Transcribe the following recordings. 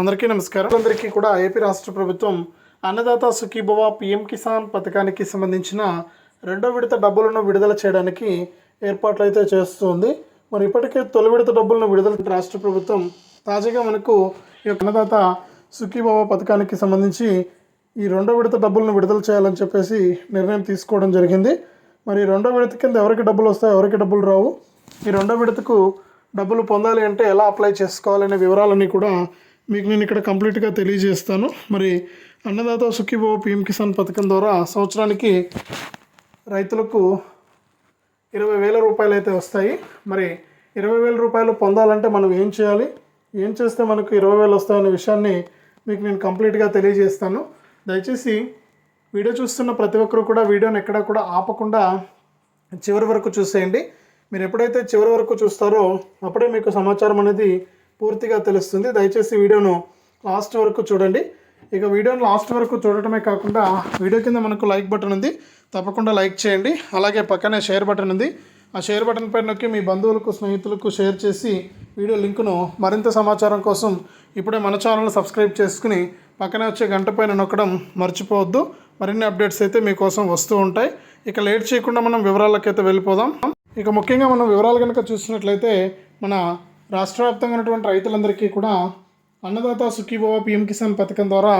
అందరికీ నమస్కారం. అందరికీ కూడా ఏపీ రాష్ట్ర ప్రభుత్వం అన్నదాత సుఖీభవ పిఎం కిసాన్ పథకానికి సంబంధించిన రెండో విడత డబ్బులను విడుదల చేయడానికి ఏర్పాట్లు అయితే చేస్తుంది. మరి ఇప్పటికే తొలి విడత డబ్బులను విడుదల రాష్ట్ర ప్రభుత్వం తాజాగా మనకు ఈ యొక్క అన్నదాత సుఖీభవ పథకానికి సంబంధించి ఈ రెండో విడత డబ్బులను విడుదల చేయాలని చెప్పేసి నిర్ణయం తీసుకోవడం జరిగింది. మరి రెండో విడత కింద ఎవరికి డబ్బులు వస్తాయి ఎవరికి డబ్బులు రావు? ఈ రెండో విడతకు డబ్బులు పొందాలి అంటే ఎలా అప్లై చేసుకోవాలనే వివరాలన్నీ కూడా మీకు నేను ఇక్కడ కంప్లీట్గా తెలియజేస్తాను. మరి అన్నదాత సుఖీభవ పీఎం కిసాన్ పథకం ద్వారా సంవత్సరానికి రైతులకు ఇరవై వేల రూపాయలు అయితే వస్తాయి. మరి ఇరవై వేల రూపాయలు పొందాలంటే మనం ఏం చేయాలి? ఏం చేస్తే మనకు ఇరవై వేలు వస్తాయనే విషయాన్ని మీకు నేను కంప్లీట్గా తెలియజేస్తాను. దయచేసి వీడియో చూస్తున్న ప్రతి ఒక్కరు కూడా వీడియోని ఎక్కడా కూడా ఆపకుండా చివరి వరకు చూసేయండి. మీరు ఎప్పుడైతే చివరి వరకు చూస్తారో అప్పుడే మీకు సమాచారం అనేది పూర్తిగా తెలుస్తుంది. దయచేసి వీడియోను లాస్ట్ వరకు చూడండి. ఇక వీడియోని లాస్ట్ వరకు చూడటమే కాకుండా వీడియో కింద మనకు లైక్ బటన్ ఉంది. తప్పకుండా లైక్ చేయండి. అలాగే పక్కనే షేర్ బటన్ ఉంది. ఆ షేర్ బటన్ పైన నొక్కి మీ బంధువులకు స్నేహితులకు షేర్ చేసి వీడియో లింకును మరింత సమాచారం కోసం ఇప్పుడే మన ఛానల్ని సబ్స్క్రైబ్ చేసుకుని పక్కనే వచ్చే గంట పైన నొక్కడం మర్చిపోవద్దు. మరిన్ని అప్డేట్స్ అయితే మీకోసం వస్తూ ఉంటాయి. ఇక లేట్ చేయకుండా మనం వివరాలకైతే వెళ్ళిపోదాం. ఇక ముఖ్యంగా మనం వివరాలు కనుక చూసినట్లయితే మన రాష్ట్ర వ్యాప్తంగా ఉన్నటువంటి రైతులందరికీ కూడా అన్నదాత సుఖీభవ పిఎం కిసాన్ పథకం ద్వారా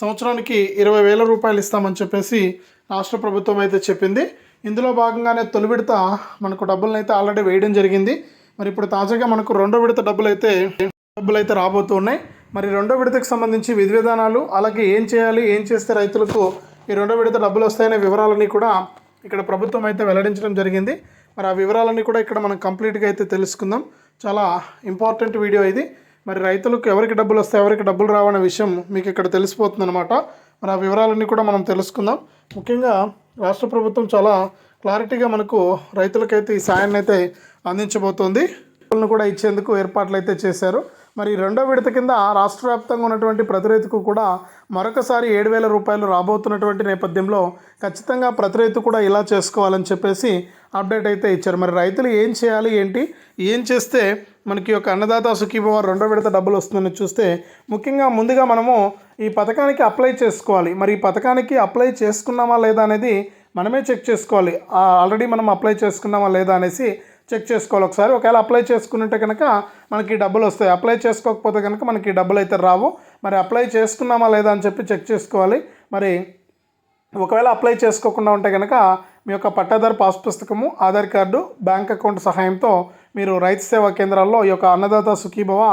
సంవత్సరానికి ఇరవై వేల రూపాయలు ఇస్తామని చెప్పేసి రాష్ట్ర ప్రభుత్వం అయితే చెప్పింది. ఇందులో భాగంగానే తొలి విడత మనకు డబ్బులను అయితే ఆల్రెడీ వేయడం జరిగింది. మరి ఇప్పుడు తాజాగా మనకు రెండో విడత డబ్బులు అయితే డబ్బులు అయితే రాబోతున్నాయి మరి రెండో విడతకు సంబంధించి విధి విధానాలు అలాగే ఏం చేయాలి ఏం చేస్తే రైతులకు ఈ రెండో విడత డబ్బులు వస్తాయనే వివరాలన్నీ కూడా ఇక్కడ ప్రభుత్వం అయితే వెల్లడించడం జరిగింది. మరి ఆ వివరాలన్నీ కూడా ఇక్కడ మనం కంప్లీట్గా అయితే తెలుసుకుందాం. చాలా ఇంపార్టెంట్ వీడియో ఇది. మరి రైతులకు ఎవరికి డబ్బులు వస్తాయి ఎవరికి డబ్బులు రావనే విషయం మీకు ఇక్కడ తెలిసిపోతుంది అనమాట మరి ఆ వివరాలన్నీ కూడా మనం తెలుసుకుందాం. ముఖ్యంగా రాష్ట్ర ప్రభుత్వం చాలా క్లారిటీగా మనకు రైతులకైతే ఈ సాయాన్ని అయితే అందించబోతోంది. కూడా ఇచ్చేందుకు ఏర్పాట్లు అయితే చేశారు. మరి రెండో విడత కింద రాష్ట్ర వ్యాప్తంగా ఉన్నటువంటి ప్రతి రైతుకు కూడా మరొకసారి ఏడు వేల రూపాయలు రాబోతున్నటువంటి నేపథ్యంలో ఖచ్చితంగా ప్రతి రైతు కూడా ఇలా చేసుకోవాలని చెప్పేసి అప్డేట్ అయితే ఇచ్చారు. మరి రైతులు ఏం చేయాలి ఏంటి? ఏం చేస్తే మనకి యొక్క అన్నదాత సుఖీభవ రెండో విడత డబ్బులు వస్తుందని చూస్తే ముఖ్యంగా ముందుగా మనము ఈ పథకానికి అప్లై చేసుకోవాలి. మరి ఈ పథకానికి అప్లై చేసుకున్నామా లేదా అనేది మనమే చెక్ చేసుకోవాలి. ఆల్రెడీ మనం అప్లై చేసుకున్నామా లేదా అనేసి చెక్ చేసుకోవాలి ఒకసారి. ఒకవేళ అప్లై చేసుకుంటే కనుక మనకి డబ్బులు వస్తాయి. అప్లై చేసుకోకపోతే కనుక మనకి డబ్బులు అయితే రావు. మరి అప్లై చేసుకున్నామా లేదా అని చెప్పి చెక్ చేసుకోవాలి. మరి ఒకవేళ అప్లై చేసుకోకుండా ఉంటే కనుక మీ యొక్క పట్టాదారు పాస్ పుస్తకము ఆధార్ కార్డు బ్యాంక్ అకౌంట్ సహాయంతో మీరు రైతు సేవా కేంద్రాల్లో ఈ యొక్క అన్నదాత సుఖీభవ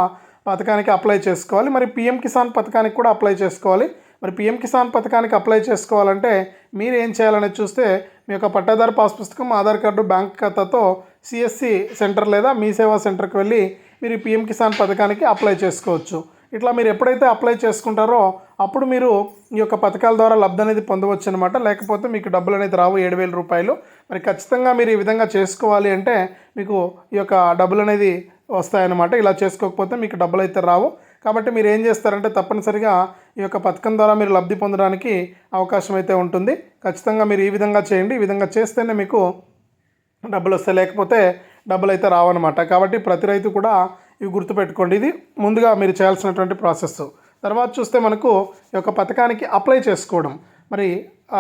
పథకానికి అప్లై చేసుకోవాలి. మరి పిఎం కిసాన్ పథకానికి కూడా అప్లై చేసుకోవాలి. మరి పిఎం కిసాన్ పథకానికి అప్లై చేసుకోవాలంటే మీరు ఏం చేయాలనేది చూస్తే మీ యొక్క పట్టాదారు పాస్ పుస్తకం ఆధార్ కార్డు బ్యాంక్ ఖాతాతో సిఎస్సి సెంటర్ లేదా మీ సేవా సెంటర్కి వెళ్ళి మీరు పిఎం కిసాన్ పథకానికి అప్లై చేసుకోవచ్చు. ఇట్లా మీరు ఎప్పుడైతే అప్లై చేసుకుంటారో అప్పుడు మీరు ఈ యొక్క పథకాల ద్వారా లబ్ధి అనేది పొందవచ్చు అనమాట లేకపోతే మీకు డబ్బులు అనేది రావు ఏడు వేల రూపాయలు. మరి ఖచ్చితంగా మీరు ఈ విధంగా చేసుకోవాలి అంటే మీకు ఈ యొక్క డబ్బులు అనేది వస్తాయన్నమాట. ఇలా చేసుకోకపోతే మీకు డబ్బులు అయితే రావు. కాబట్టి మీరు ఏం చేస్తారంటే తప్పనిసరిగా ఈ యొక్క పథకం ద్వారా మీరు లబ్ధి పొందడానికి అవకాశం అయితే ఉంటుంది. ఖచ్చితంగా మీరు ఈ విధంగా చేయండి. ఈ విధంగా చేస్తేనే మీకు డబ్బులు వస్తే లేకపోతే డబ్బులు అయితే రావన్నమాట. కాబట్టి ప్రతి రైతు కూడా ఇవి గుర్తుపెట్టుకోండి. ఇది ముందుగా మీరు చేయాల్సినటువంటి ప్రాసెస్ తర్వాత చూస్తే మనకు ఈ యొక్క పథకానికి అప్లై చేసుకోవడం. మరి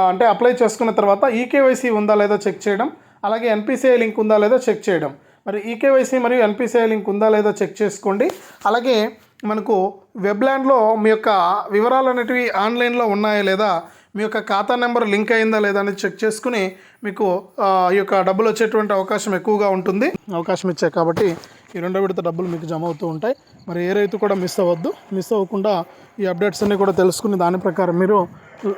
అంటే అప్లై చేసుకున్న తర్వాత ఈకేవైసీ ఉందా లేదా చెక్ చేయడం. అలాగే ఎన్పిసిఐ లింక్ ఉందా లేదా చెక్ చేయడం. మరి ఈకేవైసీ మరియు ఎన్పిసిఐ లింక్ ఉందా లేదా చెక్ చేసుకోండి. అలాగే మనకు వెబ్లాండ్లో మీ యొక్క వివరాలు అనేటివి ఆన్లైన్లో ఉన్నాయా లేదా మీ యొక్క ఖాతా నెంబర్ లింక్ అయిందా లేదా అనేది చెక్ చేసుకుని మీకు ఈ యొక్క డబ్బులు వచ్చేటువంటి అవకాశం ఎక్కువగా ఉంటుంది. అవకాశం ఇచ్చాయి కాబట్టి ఈ రెండో విడత డబ్బులు మీకు జమ అవుతూ ఉంటాయి. మరి ఏ రైతు కూడా మిస్ అవ్వద్దు. మిస్ అవ్వకుండా ఈ అప్డేట్స్ అన్నీ కూడా తెలుసుకుని దాని ప్రకారం మీరు ల-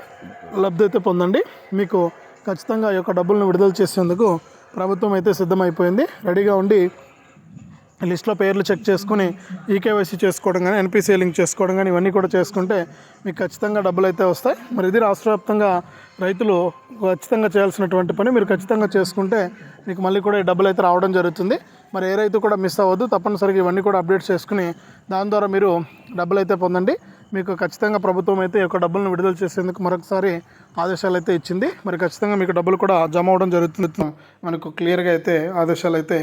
లబ్ధి అయితే పొందండి. మీకు ఖచ్చితంగా ఈ యొక్క డబ్బులను విడుదల చేసేందుకు ప్రభుత్వం అయితే సిద్ధమైపోయింది. రెడీగా ఉండి లిస్ట్లో పేర్లు చెక్ చేసుకుని ఈకేవైసీ చేసుకోవడం కానీ ఎన్పిసి లింక్ చేసుకోవడం కానీ ఇవన్నీ కూడా చేసుకుంటే మీకు ఖచ్చితంగా డబ్బులు అయితే వస్తాయి. మరి ఇది రాష్ట్ర వ్యాప్తంగా రైతులు ఖచ్చితంగా చేయాల్సినటువంటి పని మీరు ఖచ్చితంగా చేసుకుంటే మీకు మళ్ళీ కూడా ఈ డబ్బులు అయితే రావడం జరుగుతుంది. మరి ఏ రైతు కూడా మిస్ అవ్వద్దు. తప్పనిసరిగా ఇవన్నీ కూడా అప్డేట్ చేసుకుని దాని ద్వారా మీరు డబ్బులు అయితే పొందండి. మీకు ఖచ్చితంగా ప్రభుత్వం అయితే యొక్క డబ్బులను విడుదల చేసేందుకు మరొకసారి ఆదేశాలు అయితే ఇచ్చింది. మరి ఖచ్చితంగా మీకు డబ్బులు కూడా జమ అవడం జరుగుతుంది మనకు క్లియర్గా అయితే ఆదేశాలు అయితే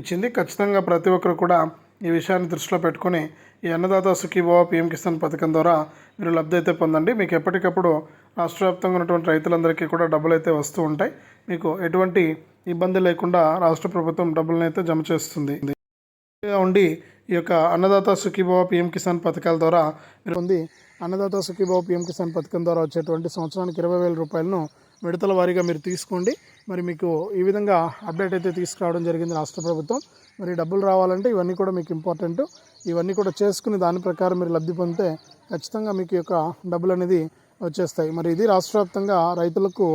ఇచ్చింది. ఖచ్చితంగా ప్రతి ఒక్కరు కూడా ఈ విషయాన్ని దృష్టిలో పెట్టుకొని ఈ అన్నదాత సుఖీభవ పిఎం కిసాన్ పథకం ద్వారా మీరు లబ్ధి అయితే పొందండి. మీకు ఎప్పటికప్పుడు రాష్ట్ర వ్యాప్తంగా ఉన్నటువంటి రైతులందరికీ కూడా డబ్బులు అయితే వస్తూ ఉంటాయి. మీకు ఎటువంటి ఇబ్బంది లేకుండా రాష్ట్ర ప్రభుత్వం డబ్బులను అయితే జమ చేస్తుంది. ఉండి ఈ యొక్క అన్నదాత సుఖీభావ పిఎం కిసాన్ పథకాల ద్వారా మీరు పొంది అన్నదాత సుఖీభావ పిఎం కిసాన్ పథకం ద్వారా వచ్చేటువంటి సంవత్సరానికి ఇరవై వేల రూపాయలను విడతల వారీగా మీరు తీసుకోండి. మరి మీకు ఈ విధంగా అప్డేట్ అయితే తీసుకురావడం జరిగింది రాష్ట్ర ప్రభుత్వం. మరి డబ్బులు రావాలంటే ఇవన్నీ కూడా మీకు ఇంపార్టెంట్ ఇవన్నీ కూడా చేసుకుని దాని ప్రకారం మీరు లబ్ధి పొందితే ఖచ్చితంగా మీకు యొక్క డబ్బులు అనేది వచ్చేస్తాయి. మరి ఇది రాష్ట్ర వ్యాప్తంగా రైతులకు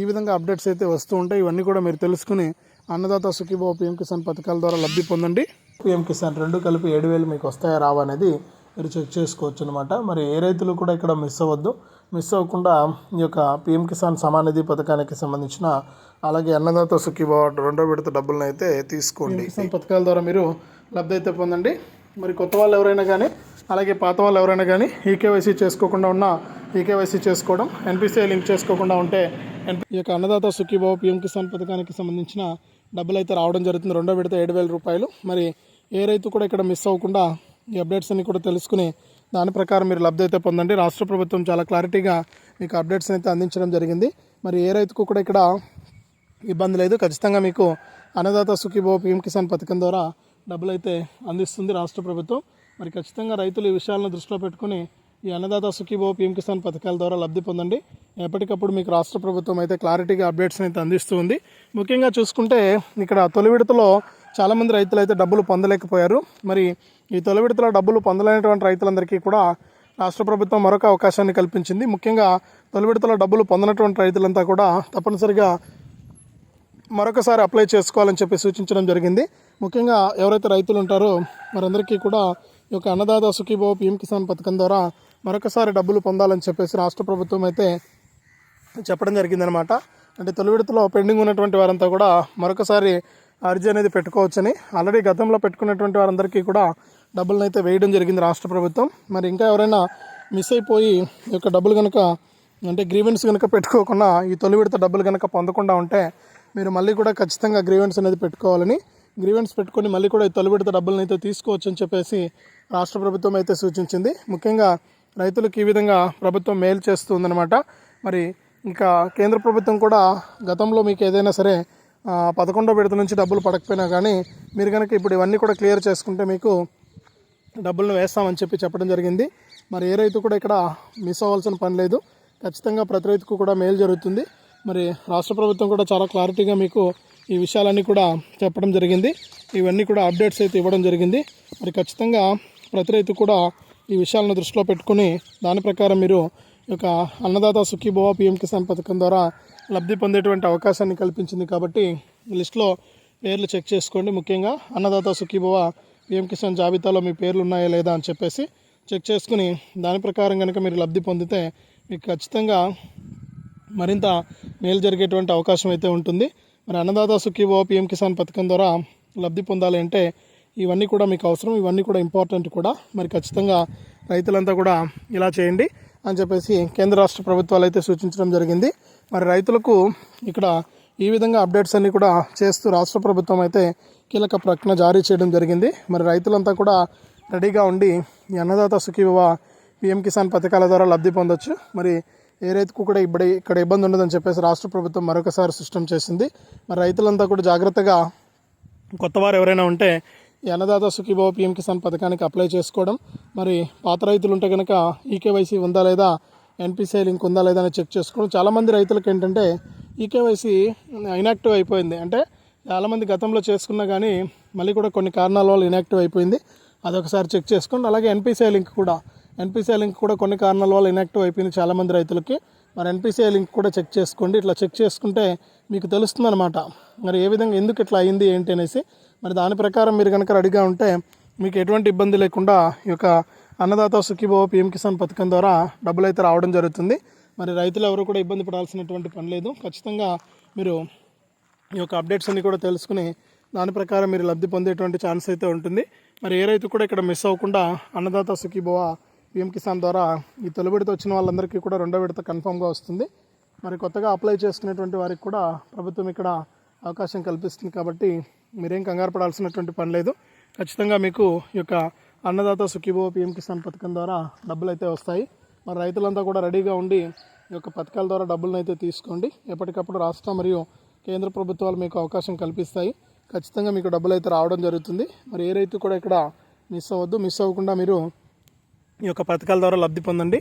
ఈ విధంగా అప్డేట్స్ అయితే వస్తూ ఉంటాయి. ఇవన్నీ కూడా మీరు తెలుసుకుని అన్నదాత సుఖీభావ పిఎం కిసాన్ పథకాల ద్వారా లబ్ధి పొందండి. పిఎం కిసాన్ రెండు కలిపి ఏడు వేలు మీకు వస్తాయా రావా అనేది మీరు చెక్ చేసుకోవచ్చు అనమాట మరి ఏ రైతులు కూడా ఇక్కడ మిస్ అవ్వద్దు. మిస్ అవ్వకుండా ఈ యొక్క పిఎం కిసాన్ సమానిధి పథకానికి సంబంధించిన అలాగే అన్నదాత సుఖీభావ రెండో విడత డబ్బులను అయితే తీసుకోండి. కిసాన్ పథకాల ద్వారా మీరు లబ్ధి అయితే పొందండి. మరి కొత్త వాళ్ళు ఎవరైనా కానీ అలాగే పాత వాళ్ళు ఎవరైనా కానీ ఈకేవైసీ చేసుకోకుండా ఉన్న ఈకేవైసీ చేసుకోవడం ఎన్పిసిఐ లింక్ చేసుకోకుండా ఉంటే ఈ యొక్క అన్నదాత సుఖీభావ పిఎం కిసాన్ పథకానికి సంబంధించిన డబ్బులు అయితే రావడం జరుగుతుంది. రెండో విడత ఏడు వేల రూపాయలు. మరి ఏ రైతు కూడా ఇక్కడ మిస్ అవ్వకుండా ఈ అప్డేట్స్ అన్ని కూడా తెలుసుకుని దాని ప్రకారం మీరు లబ్ధి అయితే పొందండి. రాష్ట్ర ప్రభుత్వం చాలా క్లారిటీగా మీకు అప్డేట్స్ అయితే అందించడం జరిగింది. మరి ఏ రైతుకు కూడా ఇక్కడ ఇబ్బంది లేదు. ఖచ్చితంగా మీకు అన్నదాత సుఖీభో పిఎం కిసాన్ పథకం ద్వారా డబ్బులు అయితే అందిస్తుంది రాష్ట్ర ప్రభుత్వం. మరి ఖచ్చితంగా రైతులు ఈ విషయాలను దృష్టిలో పెట్టుకుని ఈ అన్నదాత సుఖీభో పీఎం కిసాన్ పథకాల ద్వారా లబ్ధి పొందండి. ఎప్పటికప్పుడు మీకు రాష్ట్ర ప్రభుత్వం అయితే క్లారిటీగా అప్డేట్స్ అయితే అందిస్తుంది ముఖ్యంగా చూసుకుంటే ఇక్కడ తొలి విడతలో చాలామంది రైతులు అయితే డబ్బులు పొందలేకపోయారు. మరి ఈ తొలి విడతలో డబ్బులు పొందలేనటువంటి రైతులందరికీ కూడా రాష్ట్ర ప్రభుత్వం మరొక అవకాశాన్ని కల్పించింది. ముఖ్యంగా తొలి విడతలో డబ్బులు పొందనటువంటి రైతులంతా కూడా తప్పనిసరిగా మరొకసారి అప్లై చేసుకోవాలని చెప్పి సూచించడం జరిగింది. ముఖ్యంగా ఎవరైతే రైతులు ఉంటారో వారందరికీ కూడా ఈ యొక్క అన్నదాత సుఖీభావ పీఎం కిసాన్ పథకం ద్వారా మరొకసారి డబ్బులు పొందాలని చెప్పేసి రాష్ట్ర ప్రభుత్వం అయితే చెప్పడం జరిగిందనమాట అంటే తొలి విడతలో పెండింగ్ ఉన్నటువంటి వారంతా కూడా మరొకసారి అర్జీ అనేది పెట్టుకోవచ్చని. ఆల్రెడీ గతంలో పెట్టుకున్నటువంటి వారందరికీ కూడా డబ్బులను అయితే వేయడం జరిగింది రాష్ట్ర ప్రభుత్వం. మరి ఇంకా ఎవరైనా మిస్ అయిపోయి ఈ యొక్క డబ్బులు కనుక అంటే గ్రీవెన్స్ కనుక పెట్టుకోకుండా ఈ తొలి విడత డబ్బులు కనుక పొందకుండా ఉంటే మీరు మళ్ళీ కూడా ఖచ్చితంగా గ్రీవెన్స్ అనేది పెట్టుకోవాలని గ్రీవెన్స్ పెట్టుకొని మళ్ళీ కూడా ఈ తొలి విడత డబ్బులను అయితే తీసుకోవచ్చు అని చెప్పేసి రాష్ట్ర ప్రభుత్వం అయితే సూచించింది. ముఖ్యంగా రైతులకు ఈ విధంగా ప్రభుత్వం మేలు చేస్తుందన్నమాట. మరి ఇంకా కేంద్ర ప్రభుత్వం కూడా గతంలో మీకు ఏదైనా సరే పదకొండో విడత నుంచి డబ్బులు పడకపోయినా కానీ మీరు కనుక ఇప్పుడు ఇవన్నీ కూడా క్లియర్ చేసుకుంటే మీకు డబ్బులను వేస్తామని చెప్పి చెప్పడం జరిగింది. మరి ఏ రైతు కూడా ఇక్కడ మిస్ అవ్వాల్సిన పని లేదు. ఖచ్చితంగా ప్రతి రైతుకు కూడా మేలు జరుగుతుంది. మరి రాష్ట్ర ప్రభుత్వం కూడా చాలా క్లారిటీగా మీకు ఈ విషయాలన్నీ కూడా చెప్పడం జరిగింది. ఇవన్నీ కూడా అప్డేట్స్ అయితే ఇవ్వడం జరిగింది. మరి ఖచ్చితంగా ప్రతి రైతు కూడా ఈ విషయాలను దృష్టిలో పెట్టుకుని దాని ప్రకారం మీరు ఒక యొక్క అన్నదాత సుఖీభవ పిఎం కిసాన్ పథకం ద్వారా లబ్ధి పొందేటువంటి అవకాశాన్ని కల్పించింది కాబట్టి లిస్ట్లో పేర్లు చెక్ చేసుకోండి. ముఖ్యంగా అన్నదాత సుఖీభవ పిఎం కిసాన్ జాబితాలో మీ పేర్లు ఉన్నాయా లేదా అని చెప్పేసి చెక్ చేసుకుని దాని ప్రకారం కనుక మీరు లబ్ధి పొందితే మీకు ఖచ్చితంగా మరింత మేలు జరిగేటువంటి అవకాశం అయితే ఉంటుంది. మరి అన్నదాత సుఖీభవ పిఎం కిసాన్ పథకం ద్వారా లబ్ధి పొందాలి అంటే ఇవన్నీ కూడా మీకు అవసరం. ఇవన్నీ కూడా ఇంపార్టెంట్ కూడా. మరి ఖచ్చితంగా రైతులంతా కూడా ఇలా చేయండి అని చెప్పేసి కేంద్ర రాష్ట్ర ప్రభుత్వాలు అయితే సూచించడం జరిగింది. మరి రైతులకు ఇక్కడ ఈ విధంగా అప్డేట్స్ అన్నీ కూడా చేస్తూ రాష్ట్ర ప్రభుత్వం అయితే కీలక ప్రకటన జారీ చేయడం జరిగింది. మరి రైతులంతా కూడా రెడీగా ఉండి ఈ అన్నదాత సుఖీవ పిఎం కిసాన్ పథకాల ద్వారా లబ్ధి పొందొచ్చు. మరి ఏ రైతుకు కూడా ఇప్పుడు ఇక్కడ ఇబ్బంది ఉండదని చెప్పేసి రాష్ట్ర ప్రభుత్వం మరొకసారి సిస్టమ్ చేసింది. మరి రైతులంతా కూడా జాగ్రత్తగా కొత్తవారు ఎవరైనా ఉంటే ఈ అన్నదాత సుఖీభవ పిఎం కిసాన్ పథకానికి అప్లై చేసుకోవడం. మరి పాత రైతులు ఉంటే కనుక ఈకేవైసీ ఉందా లేదా ఎన్పిసిఐ లింక్ ఉందా లేదా అని చెక్ చేసుకోవడం. చాలామంది రైతులకు ఏంటంటే ఈకేవైసీ ఇనాక్టివ్ అయిపోయింది. అంటే చాలామంది గతంలో చేసుకున్నా కానీ మళ్ళీ కూడా కొన్ని కారణాల వల్ల ఇనాక్టివ్ అయిపోయింది. అదొకసారి చెక్ చేసుకోండి. అలాగే ఎన్పిసిఐ లింక్ కూడా ఎన్పిసిఐ లింక్ కూడా కొన్ని కారణాల వల్ల ఇనాక్టివ్ అయిపోయింది చాలామంది రైతులకి. మరి ఎన్పిసిఐ లింక్ కూడా చెక్ చేసుకోండి. ఇట్లా చెక్ చేసుకుంటే మీకు తెలుస్తుందన్నమాట. మరి ఏ విధంగా ఎందుకు ఇట్లా అయింది ఏంటి అనేసి. మరి దాని ప్రకారం మీరు కనుక రెడీగా ఉంటే మీకు ఎటువంటి ఇబ్బంది లేకుండా ఈ యొక్క అన్నదాత సుఖీభవ పిఎం కిసాన్ పథకం ద్వారా డబ్బులు అయితే రావడం జరుగుతుంది. మరి రైతులు ఎవరు కూడా ఇబ్బంది పడాల్సినటువంటి పని లేదు. ఖచ్చితంగా మీరు ఈ యొక్క అప్డేట్స్ అన్ని కూడా తెలుసుకుని దాని ప్రకారం మీరు లబ్ధి పొందేటువంటి ఛాన్స్ అయితే ఉంటుంది. మరి ఏ రైతు కూడా ఇక్కడ మిస్ అవ్వకుండా అన్నదాత సుఖీభవ పిఎం కిసాన్ ద్వారా ఈ తొలి విడత వచ్చిన వాళ్ళందరికీ కూడా రెండో విడత కన్ఫామ్గా వస్తుంది. మరి కొత్తగా అప్లై చేసుకునేటువంటి వారికి కూడా ప్రభుత్వం ఇక్కడ అవకాశం కల్పిస్తుంది కాబట్టి మీరేం కంగారు పడాల్సినటువంటి పని లేదు. ఖచ్చితంగా మీకు ఈ యొక్క అన్నదాత సుఖీభవ పిఎం కిసాన్ పథకం ద్వారా డబ్బులు అయితే వస్తాయి. మరి రైతులంతా కూడా రెడీగా ఉండి ఈ యొక్క పథకాల ద్వారా డబ్బులను అయితే తీసుకోండి. ఎప్పటికప్పుడు రాష్ట్ర మరియు కేంద్ర ప్రభుత్వాలు మీకు అవకాశం కల్పిస్తాయి. ఖచ్చితంగా మీకు డబ్బులు అయితే రావడం జరుగుతుంది. మరి ఏ రైతు కూడా ఇక్కడ మిస్ అవ్వద్దు. మిస్ అవ్వకుండా మీరు ఈ యొక్క పథకాల ద్వారా లబ్ధి పొందండి.